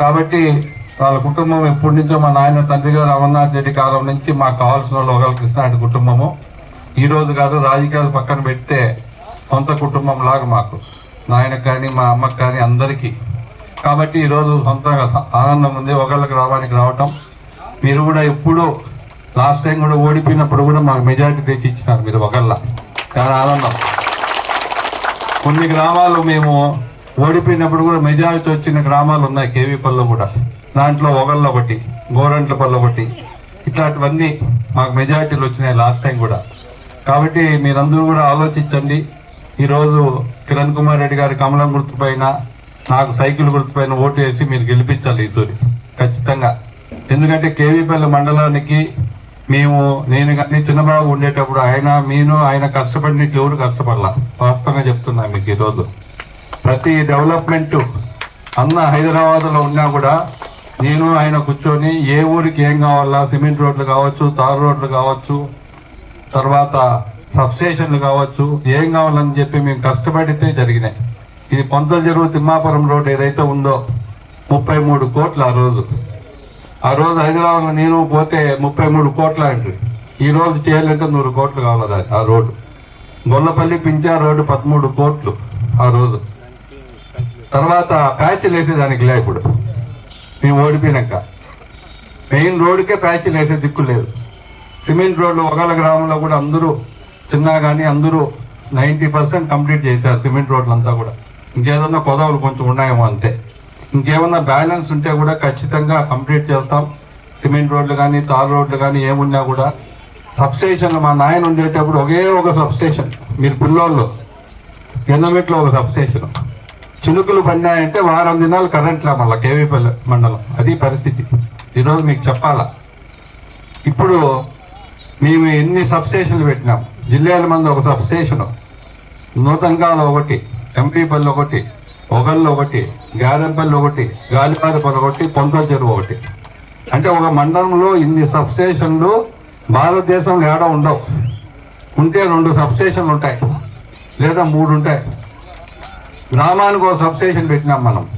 కాబట్టి వాళ్ళ కుటుంబం ఎప్పటి నుంచో మా నాయన తండ్రి గారు అమర్నాథ్ రెడ్డి కాలం నుంచి మాకు కావాల్సిన వాళ్ళు ఒకళ్ళ కృష్ణారెడ్డి కుటుంబము. ఈ రోజు కాదు రాజకీయాలు పక్కన పెడితే సొంత కుటుంబం లాగా మాకు. నాయనకు కానీ మా అమ్మకు కానీ అందరికీ. కాబట్టి ఈరోజు సొంతంగా ఆనందం ఉంది. ఒకళ్ళకి రావడానికి రావటం. మీరు కూడా ఎప్పుడూ లాస్ట్ టైం కూడా ఓడిపోయినప్పుడు కూడా మాకు మెజారిటీ తెచ్చి ఇచ్చినారు మీరు ఒకళ్ళ. చాలా ఆనందం. కొన్ని గ్రామాలు మేము ఓడిపోయినప్పుడు కూడా మెజారిటీ వచ్చిన గ్రామాలు ఉన్నాయి కేవీపల్లిలో కూడా. దాంట్లో ఒకళ్ళు ఒకటి గోరంట్లపల్లి ఒకటి. ఇట్లాంటివన్నీ మాకు మెజారిటీలు వచ్చినాయి లాస్ట్ టైం కూడా. కాబట్టి మీరందరూ కూడా ఆలోచించండి. ఈరోజు కిరణ్ కుమార్ రెడ్డి గారి కమలం గుర్తుపైన నాకు సైకిల్ గుర్తుపైన ఓటు వేసి మీరు గెలిపించాలి ఈసారి ఖచ్చితంగా. ఎందుకంటే కేవీపల్లి మండలానికి మేము నేను కానీ చిన్నబాబు ఉండేటప్పుడు ఆయన మీను ఆయన కష్టపడినట్లు ఎవరు కష్టపడలా. వాస్తవంగా చెప్తున్నా మీకు ఈరోజు. ప్రతి డెవలప్మెంట్ అన్న హైదరాబాద్లో ఉన్నా కూడా నేను ఆయన కూర్చొని ఏ ఊరికి ఏం కావాలా సిమెంట్ రోడ్లు కావచ్చు తారు రోడ్లు కావచ్చు తర్వాత సబ్స్టేషన్లు కావచ్చు ఏం కావాలని చెప్పి మేము కష్టపడితే జరిగినాయి. ఇది పొంతల చెరువు తిమ్మాపురం రోడ్ ఏదైతే ఉందో ముప్పై మూడు కోట్లు ఆ రోజు. ఆ రోజు హైదరాబాద్లో నేను పోతే ముప్పై మూడు కోట్ల అంటారు ఈ రోజు చేయాలంటే నూరు కోట్లు కావాలి ఆ రోడ్డు. గొల్లపల్లి పింఛా రోడ్డు పదమూడు కోట్లు ఆ రోజు. తర్వాత ప్యాచ్లు వేసేదానికి లే ఇప్పుడు. మేము ఓడిపోయినాక. మెయిన్ రోడ్డుకే ప్యాచ్లు వేసే దిక్కు లేదు. సిమెంట్ రోడ్లు ఒకళ్ళ గ్రామంలో కూడా అందరూ చిన్న కానీ అందరూ నైంటీ పర్సెంట్ కంప్లీట్ చేశారు సిమెంట్ రోడ్లంతా కూడా. ఇంకేదన్నా కొదవలు కొంచెం ఉన్నాయేమో అంతే. ఇంకేమన్నా బ్యాలెన్స్ ఉంటే కూడా ఖచ్చితంగా కంప్లీట్ చేస్తాం. సిమెంట్ రోడ్లు కానీ తార్ రోడ్లు కానీ ఏమున్నా కూడా సబ్స్టేషన్ మా నాయన ఉండేటప్పుడు ఒకే ఒక సబ్స్టేషన్. మీరు పిల్లోళ్ళు. ఎన్నమిట్లో ఒక సబ్స్టేషన్. చినుకులు పడినాయంటే వారం దినాలు కరెంట్ లా మళ్ళీ కేవీపల్లి మండలం. అది పరిస్థితి. ఈరోజు మీకు చెప్పాలా? ఇప్పుడు మేము ఎన్ని సబ్స్టేషన్లు పెట్టినాం? జిల్లాల మంది ఒక సబ్స్టేషన్ నూతంగాలు ఒకటి ఎంపీపల్లి ఒకటి ఒకళ్ళు ఒకటి గాదెంపల్లి ఒకటి గాలిపారిపల్లి ఒకటి పొంతల చెరువు ఒకటి. అంటే ఒక మండలంలో ఇన్ని సబ్స్టేషన్లు భారతదేశంలో ఏడ ఉండవు. ఉంటే రెండు సబ్స్టేషన్లు ఉంటాయి. లేదా మూడు ఉంటాయి. గ్రామానికి ఒక సబ్స్టేషన్ పెట్టినాం మనం.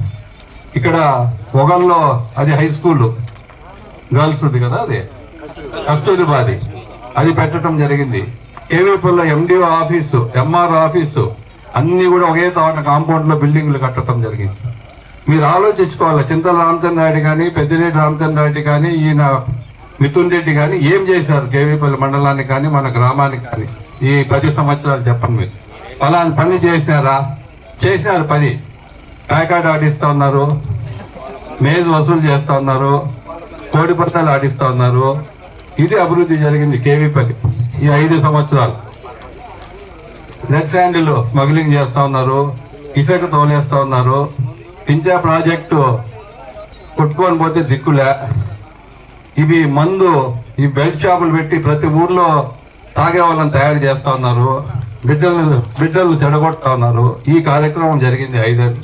ఇక్కడ పొగల్లో అది హై స్కూల్. గర్ల్స్ ఉంది కదా అది? కస్తూరిబాది అది పెట్టడం జరిగింది. కేవీపీలో ఎండిఓ ఆఫీసు ఎంఆర్ ఆఫీసు అన్నీ కూడా ఒకే తోట కాంపౌండ్లో బిల్డింగ్లు కట్టడం జరిగింది. మీరు ఆలోచించుకోవాలి. చింతల రామచంద్ర నాయుడు కానీ పెద్దిరెడ్డి రామచంద్ర నాయుడు కానీ ఈయన మిథున్ రెడ్డి కానీ ఏం చేశారు కేవీపల్లి మండలానికి కానీ మన గ్రామానికి కానీ? ఈ పది సంవత్సరాలు చెప్పండి మీరు. ఫలాని పని చేసినారా? చేసినారు పని. ప్యాకార్డ్ ఆడిస్తూ ఉన్నారు. మేజ్ వసూలు చేస్తూ ఉన్నారు. కోడి పట్టాలు ఆడిస్తూ ఉన్నారు. ఇది అభివృద్ధి జరిగింది కేవీపల్లి ఈ ఐదు సంవత్సరాలు. రెడ్ శాండిల్ స్మగ్లింగ్ చేస్తూ ఉన్నారు. ఇసుక తోలేస్తూ ఉన్నారు. పించా ప్రాజెక్టు కొట్టుకొని పోతే దిక్కులే ఇవి మందు ఈ బెల్ట్ షాపులు పెట్టి ప్రతి ఊర్లో తాగే వాళ్ళని తయారు చేస్తా ఉన్నారు. బిడ్డలు బిడ్డలు చెడగొట్టా ఉన్నారు. ఈ కార్యక్రమం జరిగింది ఐదేళ్ళు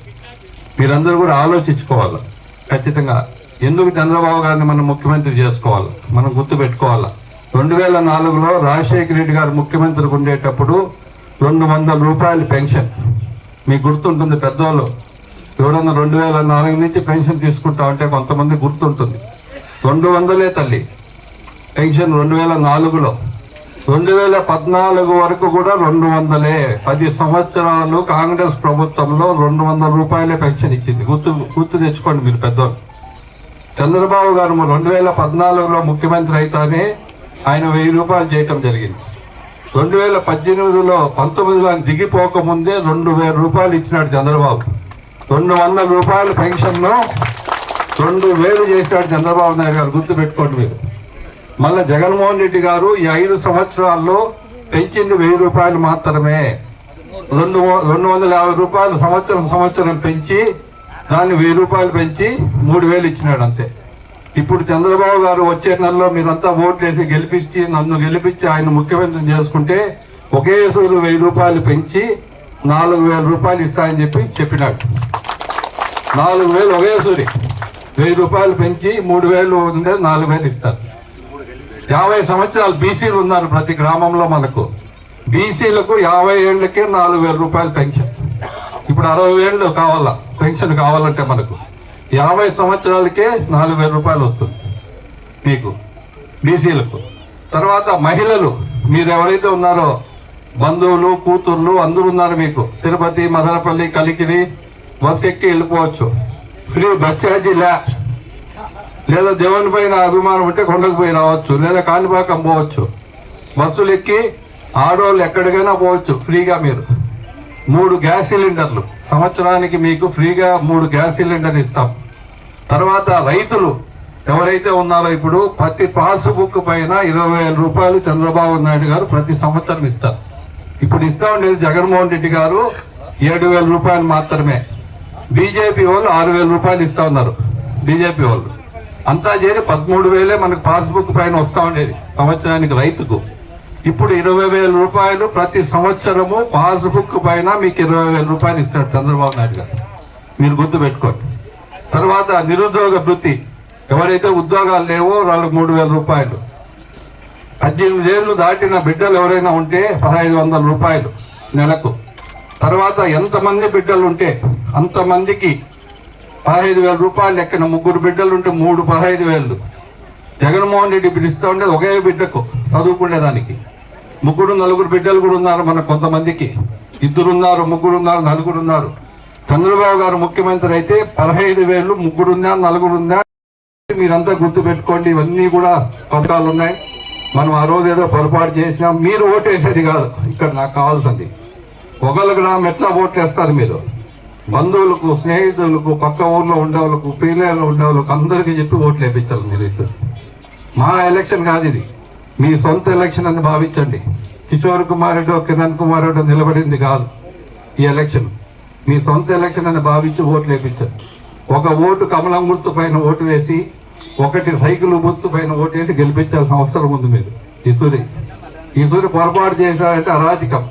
మీరందరూ కూడా ఆలోచించుకోవాలి. ఖచ్చితంగా. ఎందుకు చంద్రబాబు గారిని మనం ముఖ్యమంత్రి చేసుకోవాలి? మనం గుర్తుపెట్టుకోవాలి రెండు వేల నాలుగులో రాజశేఖర రెడ్డి గారు ముఖ్యమంత్రికి ఉండేటప్పుడు రెండు వందల రూపాయలు పెన్షన్. మీకు గుర్తుంటుంది పెద్దోళ్ళు. ఎవరన్నా రెండు వేల నాలుగు నుంచి పెన్షన్ తీసుకుంటా ఉంటే కొంతమంది గుర్తుంటుంది. రెండు వందలే తల్లి. పెన్షన్ రెండు వేల నాలుగులో. రెండు వేల పద్నాలుగు వరకు కూడా రెండు వందలే. పది సంవత్సరాలు కాంగ్రెస్ ప్రభుత్వంలో రెండు వందల రూపాయలే పెన్షన్ ఇచ్చింది. గుర్తు గుర్తు తెచ్చుకోండి మీరు పెద్దోళ్ళు. చంద్రబాబు గారు రెండు వేల పద్నాలుగులో ముఖ్యమంత్రి అయితేనే ఆయన వెయ్యి రూపాయలు చేయటం జరిగింది. రెండు వేల పద్దెనిమిదిలో పంతొమ్మిదిలో ఆయన దిగిపోకముందే రెండు వేల రూపాయలు ఇచ్చినాడు చంద్రబాబు. రెండు వందల రూపాయల పెన్షన్ను రెండు వేలు చేశాడు చంద్రబాబు నాయుడు గారు. గుర్తు పెట్టుకోండి మీరు. మళ్ళా జగన్మోహన్ రెడ్డి గారు ఈ ఐదు సంవత్సరాల్లో పెంచింది వెయ్యి రూపాయలు మాత్రమే. రెండు రెండు వందల యాభై రూపాయలు సంవత్సరం సంవత్సరం పెంచి దాన్ని వెయ్యి రూపాయలు పెంచి మూడు వేలు ఇచ్చినాడు అంతే. ఇప్పుడు చంద్రబాబు గారు వచ్చే నెలలో మీరంతా ఓట్లు వేసి గెలిపించి నన్ను గెలిపించి ఆయన ముఖ్యమంత్రి చేసుకుంటే ఒకే సూరు వెయ్యి రూపాయలు పెంచి నాలుగు వేల రూపాయలు ఇస్తాయని చెప్పి చెప్పినాడు. నాలుగు వేలు ఒకే సూరి వెయ్యి రూపాయలు పెంచి మూడు వేలు ఉంటే నాలుగు వేలు ఇస్తారు. యాభై సంవత్సరాలు బీసీలు ఉన్నారు ప్రతి గ్రామంలో మనకు. బీసీలకు యాభై ఏళ్ళకే నాలుగు వేల రూపాయలు పెన్షన్. ఇప్పుడు అరవై ఏళ్ళు కావాలా? పెన్షన్ కావాలంటే మనకు. యాభై సంవత్సరాలకే నాలుగు వేల రూపాయలు వస్తుంది మీకు బీసీలకు తర్వాత మహిళలు మీరు ఎవరైతే ఉన్నారో బంధువులు కూతుర్లు అందరూ ఉన్నారు మీకు. తిరుపతి మదనపల్లి కలికిరి బస్ ఎక్కి వెళ్ళిపోవచ్చు. ఫ్రీ బస్ ఛార్జీ లే. లేదా దేవుని పైన అభిమానం ఉంటే కొండకు పోయి రావచ్చు లేదా కాణిపాకం పోవచ్చు. బస్సులు ఎక్కి ఆడవాళ్ళు ఎక్కడికైనా పోవచ్చు ఫ్రీగా మీరు. మూడు గ్యాస్ సిలిండర్లు. సంవత్సరానికి మీకు ఫ్రీగా మూడు గ్యాస్ సిలిండర్ ఇస్తాం. తర్వాత రైతులు ఎవరైతే ఉన్నారో ఇప్పుడు ప్రతి పాస్బుక్ పైన ఇరవై వేల రూపాయలు చంద్రబాబు నాయుడు గారు ప్రతి సంవత్సరం ఇస్తారు. ఇప్పుడు ఇస్తా ఉండేది జగన్మోహన్ రెడ్డి గారు ఏడు వేల రూపాయలు మాత్రమే. బీజేపీ వాళ్ళు ఆరు వేల రూపాయలు ఇస్తా ఉన్నారు. బీజేపీ వాళ్ళు. అంతా చేరి పదమూడు వేలే మనకు పాస్బుక్ పైన వస్తూ ఉండేది సంవత్సరానికి రైతుకు. ఇప్పుడు ఇరవై వేల రూపాయలు ప్రతి సంవత్సరము పాస్బుక్ పైన మీకు ఇరవై వేల రూపాయలు ఇస్తాడు చంద్రబాబు నాయుడు గారు. మీరు గుర్తు పెట్టుకోండి తర్వాత నిరుద్యోగ వృత్తి. ఎవరైతే ఉద్యోగాలు లేవో వాళ్ళకి మూడు వేల రూపాయలు. పద్దెనిమిది ఏళ్ళు దాటిన బిడ్డలు ఎవరైనా ఉంటే పదహైదు వందల రూపాయలు నెలకు. తర్వాత ఎంతమంది బిడ్డలు ఉంటే అంతమందికి పదహైదు వేల రూపాయలు లెక్కన ముగ్గురు బిడ్డలు ఉంటే మూడు పదహైదు వేలు. జగన్మోహన్ రెడ్డి పిలుస్తూ ఉండేది ఒకే బిడ్డకు చదువుకునేదానికి ముగ్గురు నలుగురు బిడ్డలు కూడా ఉన్నారు మన కొంతమందికి. ఇద్దరున్నారు ముగ్గురున్నారు నలుగురున్నారు. చంద్రబాబు గారు ముఖ్యమంత్రి అయితే పదహైదు వేలు ముగ్గురు ఉన్నా నలుగురు ఉన్నా మీరంతా గుర్తు పెట్టుకోండి ఇవన్నీ కూడా పథకాలు ఉన్నాయి. మనం ఆ రోజు ఏదో పొరపాటు చేసినాం మీరు ఓటేసేది కాదు. ఇక్కడ నాకు కావాల్సింది. ఒకళ్ళ గ్రామం ఎట్లా ఓట్లేస్తారు మీరు? బంధువులకు స్నేహితులకు పక్క ఊర్లో ఉండేవాళ్ళకు పీలేళ్ళు ఉండేవాళ్ళకు అందరికీ చెప్పి ఓట్లు వేయించాలి మీరు ఈసారి మా ఎలక్షన్ కాదు ఇది. మీ సొంత ఎలక్షన్ అని భావించండి. కిషోర్ కుమార్ రెడ్డి కిరణ్ కుమార్ రెడ్డి నిలబడింది కాదు ఈ ఎలక్షన్ మీ సొంత ఎలక్షన్ అని భావించి ఓట్లు వేయించండి ఒక ఓటు కమలం గుర్తు పైన ఓటు వేసి ఒకటి సైకిల్ గుర్తు పైన ఓటు వేసి గెలిపించాల్సిన అవసరం ఉంది మీరు ఇసూరి ఇసూరి పొరపాటు చేశారంటే అరాచకం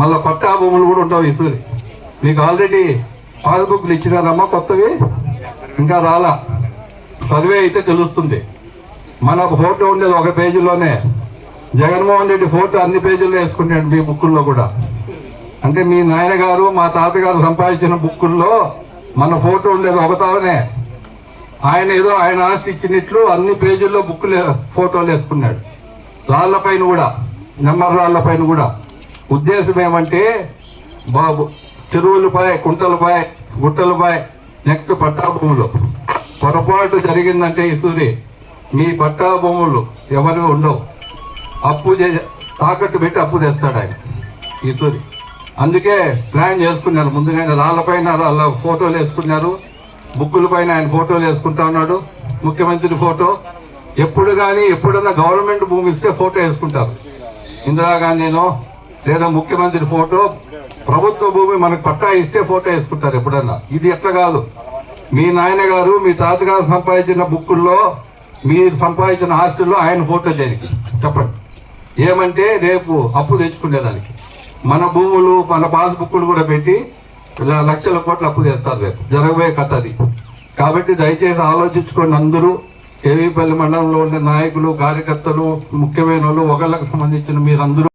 మళ్ళా పట్టా భూములు కూడా ఉండవు ఈసూరి మీకు ఆల్రెడీ పాస్బుక్లు ఇచ్చినారమ్మా కొత్తవి? ఇంకా రాలా. సర్వే అయితే తెలుస్తుంది. మన ఫోటో ఉండేది ఒక పేజీలోనే. జగన్మోహన్ రెడ్డి ఫోటో అన్ని పేజీల్లో వేసుకున్నాడు మీ బుక్కుల్లో కూడా. అంటే మీ నాయనగారు మా తాతగారు సంపాదించిన బుక్కుల్లో మన ఫోటో ఉండేది ఒకతావనే ఆయన ఏదో ఆయన ఆస్తి ఇచ్చినట్లు అన్ని పేజీల్లో బుక్కులు ఫోటోలు వేసుకున్నాడు. రాళ్ళపైన కూడా నెంబర్ రాళ్ళ పైన కూడా. ఉద్దేశం ఏమంటే బాబు చెరువులపై కుంటలపై గుట్టలపై నెక్స్ట్ పట్టా భూములు పొరపాటు జరిగిందంటే ఈ మీ పట్టా భూములు ఎవరు ఉండవు. అప్పు చే తాకట్టు పెట్టి అప్పు తెస్తాడు ఆయన ఈశ్వరి. అందుకే ప్లాన్ చేసుకున్నారు. ముందుగానే రాళ్ళపైన వాళ్ళ ఫోటోలు వేసుకున్నారు. బుక్కుల పైన ఆయన ఫోటోలు వేసుకుంటా ఉన్నాడు. ముఖ్యమంత్రి ఫోటో. ఎప్పుడు కానీ ఎప్పుడన్నా గవర్నమెంట్ భూమి ఇస్తే ఫోటో వేసుకుంటారు. ఇందిరాగాంధీనో లేదా ముఖ్యమంత్రి ఫోటో ప్రభుత్వ భూమి మనకు పట్టా ఇస్తే ఫోటో వేసుకుంటారు ఎప్పుడన్నా. ఇది ఎట్లా కాదు. మీ నాయన గారు మీ తాతగారు సంపాదించిన బుక్కుల్లో మీరు సంపాదించిన ఆస్తుల్లో ఆయన ఫోటో దేనికి? చెప్పండి. ఏమంటే రేపు అప్పు తెచ్చుకునేదానికి మన భూములు మన పాస్ బుక్కులు కూడా పెట్టి ఇలా లక్షల కోట్లు అప్పు చేస్తారు రేపు. జరగబోయే కథ అది. కాబట్టి దయచేసి ఆలోచించుకోండి అందరూ. కేవీపల్లి మండలంలో ఉండే నాయకులు కార్యకర్తలు ముఖ్యమైన వాళ్ళు ఒకళ్ళకు సంబంధించిన మీరందరూ